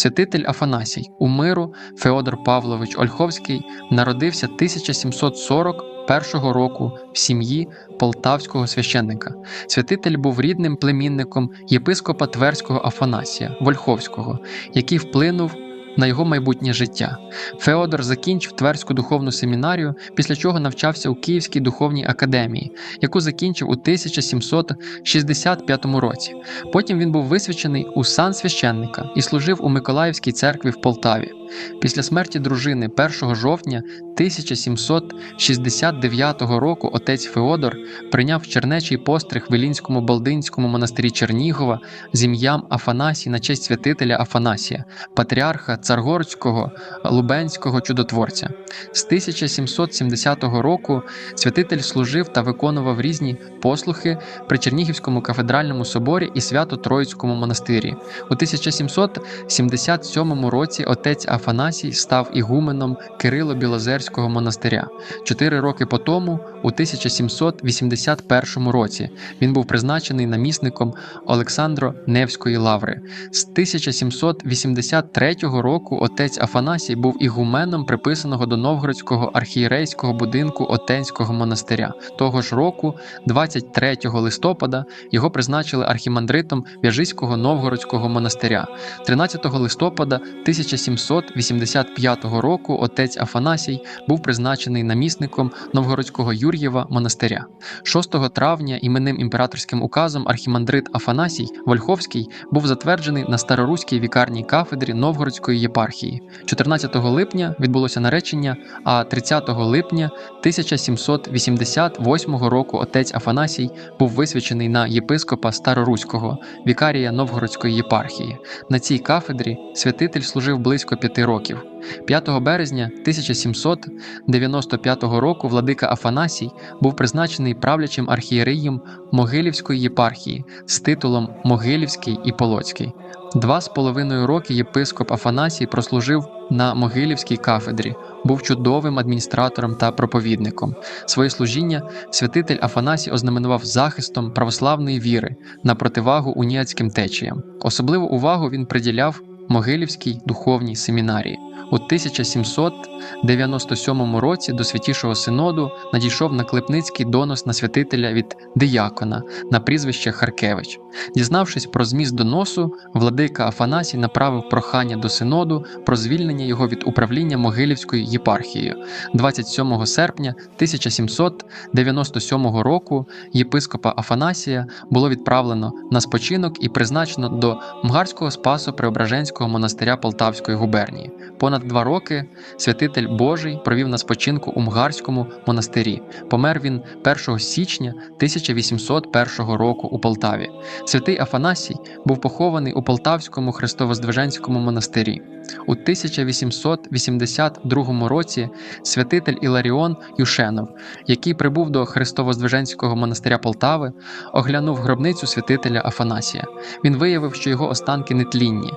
Святитель Афанасій у миру Феодор Павлович Ольховський народився 1741 року в сім'ї полтавського священника. Святитель був рідним племінником єпископа Тверського Афанасія Вольховського, який вплинув на його майбутнє життя. Феодор закінчив Тверську духовну семінарію, після чого навчався у Київській духовній академії, яку закінчив у 1765 році. Потім він був висвячений у сан священника і служив у Миколаївській церкві в Полтаві. Після смерті дружини 1 жовтня 1769 року отець Феодор прийняв чернечий постриг в Ілінському Балдинському монастирі Чернігова з ім'ям Афанасій на честь святителя Афанасія, патріарха Царгородського Лубенського чудотворця. З 1770 року святитель служив та виконував різні послухи при Чернігівському кафедральному соборі і Свято-Троїцькому монастирі. У 1777 році отець Афанасій став ігуменом Кирило-Білозерського монастиря. Чотири роки по тому, у 1781 році, він був призначений намісником Олександро Невської лаври. З 1783 року отець Афанасій був ігуменом приписаного до Новгородського архієрейського будинку Отенського монастиря. Того ж року, 23 листопада, його призначили архімандритом В'яжиського Новгородського монастиря. 13 листопада 1785 року отець Афанасій був призначений намісником Новгородського Юр'єва монастиря. 6 травня іменним імператорським указом архімандрит Афанасій Вольховський був затверджений на староруській вікарній кафедрі Новгородської єпархії. 14 липня відбулося наречення, а 30 липня 1788 року отець Афанасій був висвячений на єпископа Староруського, вікарія Новгородської єпархії. На цій кафедрі святитель служив близько п'яти років. 5 березня 1795 року владика Афанасій був призначений правлячим архієреєм Могилівської єпархії з титулом Могилівський і Полоцький. Два з половиною роки єпископ Афанасій прослужив на Могилівській кафедрі, був чудовим адміністратором та проповідником. Своє служіння святитель Афанасій ознаменував захистом православної віри на противагу уніатським течіям. Особливу увагу він приділяв Могилівській духовній семінарії. У 1797 році до Святішого Синоду надійшов наклепницький донос на святителя від диякона на прізвище Харкевич. Дізнавшись про зміст доносу, владика Афанасій направив прохання до Синоду про звільнення його від управління Могилівською єпархією. 27 серпня 1797 року єпископа Афанасія було відправлено на спочинок і призначено до Мгарського Спасо Преображенського монастиря Полтавської губернії. Понад два роки святитель Божий провів на спочинку у Мгарському монастирі. Помер він 1 січня 1801 року у Полтаві. Святий Афанасій був похований у Полтавському Христовоздвиженському монастирі. У 1882 році святитель Іларіон Юшенов, який прибув до Христовоздвиженського монастиря Полтави, оглянув гробницю святителя Афанасія. Він виявив, що його останки нетлінні.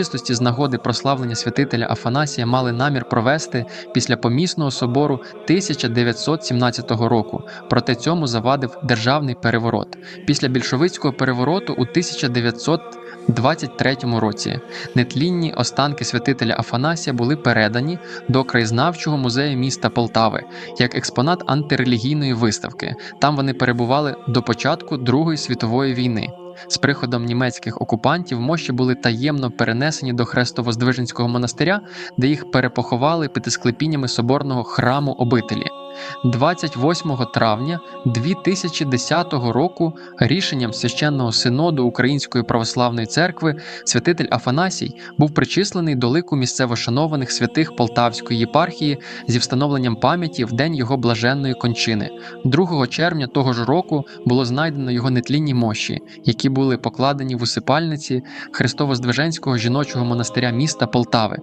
Урочистості з нагоди прославлення святителя Афанасія мали намір провести після помісного собору 1917 року. Проте цьому завадив державний переворот. Після більшовицького перевороту у 1923 році нетлінні останки святителя Афанасія були передані до краєзнавчого музею міста Полтави як експонат антирелігійної виставки. Там вони перебували до початку Другої світової війни. З приходом німецьких окупантів мощі були таємно перенесені до Хрестово-Здвиженського монастиря, де їх перепоховали під склепіннями соборного храму обителі. 28 травня 2010 року рішенням священного синоду Української православної церкви святитель Афанасій був причислений до лику місцево шанованих святих Полтавської єпархії зі встановленням пам'яті в день його блаженної кончини. 2 червня того ж року було знайдено його нетлінні мощі, які були покладені в усипальниці Христово-Здвиженського жіночого монастиря міста Полтави.